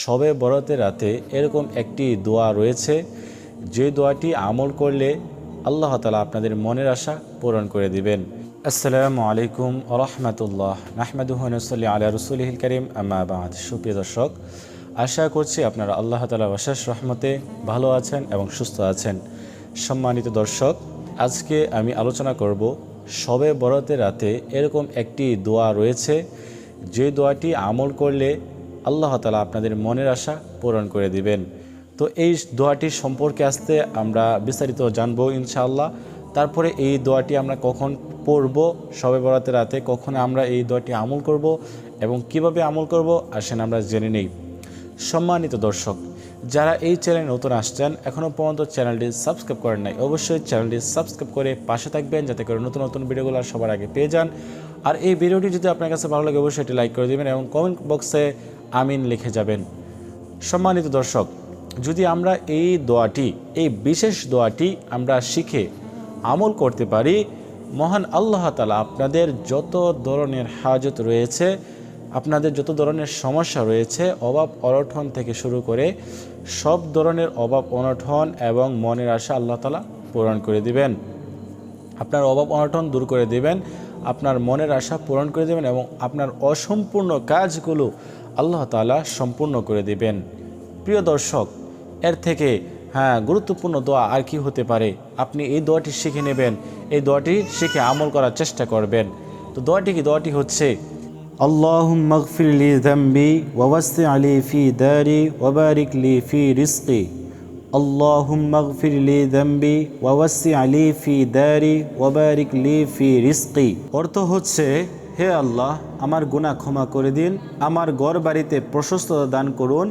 শবে বরাতের রাতে এরকম একটি দোয়া রয়েছে। যে দোয়াটি আমল করলে আল্লাহ তালা আপনাদের মনের আশা পূরণ করে দিবেন। আসসালামু আলাইকুম রহমতুল্লাহ। নাহমেদুহনসল্লি আলা রসুলহিল করিম। আমাবাদ সুপ্রিয় দর্শক, আশা করছি আপনারা আল্লাহ তালা অশেষ রহমতে ভালো আছেন এবং সুস্থ আছেন। সম্মানিত দর্শক, আজকে আমি আলোচনা করব সবে বরাতের রাতে এরকম একটি দোয়া রয়েছে। যে দোয়াটি আমল করলে আল্লাহ তালা আপনাদের মনের আশা পূরণ করে দিবেন। তো এই দোয়াটি সম্পর্কে আসতে আমরা বিস্তারিত জানব ইনশাআল্লাহ। তারপরে এই দোয়াটি আমরা কখন পড়ব, সবে বরাতে রাতে কখন আমরা এই দোয়াটি আমল করব এবং কীভাবে আমল করব, আসেন আমরা জেনে নেই। সম্মানিত দর্শক যারা এই চ্যানেলে নতুন আসছেন এখনও পর্যন্ত চ্যানেলটি সাবস্ক্রাইব করেন নাই, অবশ্যই চ্যানেলটি সাবস্ক্রাইব করে পাশে থাকবেন যাতে করে নতুন নতুন ভিডিওগুলো সবার আগে পেয়ে যান। আর এই ভিডিওটি যদি আপনার কাছে ভালো লাগে, অবশ্যই এটি লাইক করে দেবেন এবং কমেন্ট বক্সে আমিন লিখে যাবেন। সম্মানিত দর্শক, যদি আমরা এই দোয়াটি, এই বিশেষ দোয়াটি আমরা শিখে আমল করতে পারি, মহান আল্লাহ তালা আপনাদের যত ধরনের হাজত রয়েছে আপনাদের যত ধরনের সমস্যা রয়েছে, অভাব অনঠন থেকে শুরু করে সব ধরনের অভাব অনঠন এবং মনের আশা আল্লাহ তালা পূরণ করে দিবেন। আপনার অভাব অনটন দূর করে দেবেন, আপনার মনের আশা পূরণ করে দেবেন এবং আপনার অসম্পূর্ণ কাজগুলো আল্লাহ তাআলা সম্পূর্ণ করে দেবেন। প্রিয় দর্শক, এর থেকে হ্যাঁ গুরুত্বপূর্ণ দোয়া আর কি হতে পারে? আপনি এই দোয়াটি শিখে নেবেন, এই দোয়াটি শিখে আমল করার চেষ্টা করবেন। তো দোয়াটি কি? দোয়াটি হচ্ছে اللهم اغفر لي ذنبي ووسع لي في داري وبارك لي في رزقي اللهم اغفر لي ذنبي ووسع لي في داري وبارك لي في رزقي অর্থ হচ্ছে হে আল্লাহ আমার গুনাহ ক্ষমা করে দিন আমার ঘর বাড়িতে প্রশস্ততা দান করুন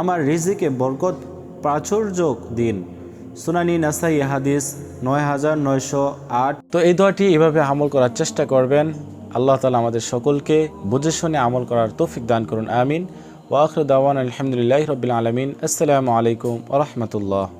আমার রিজিকে বরকত প্রাচুর্য দিন সুনানি নাসাই হাদিস নয় হাজার নয়শো আট তো এই দোয়াটি এভাবে আমল করার চেষ্টা করবেন আল্লাহ তালা আমাদের সকলকে বুঝে শুনে আমল করার তৌফিক দান করুন, আমিন। ওয়াখর দাওয়ান আলহামদুলিল্লাহ রবিল আলমিন। আসসালামু আলাইকুম রহমতুল্লাহ।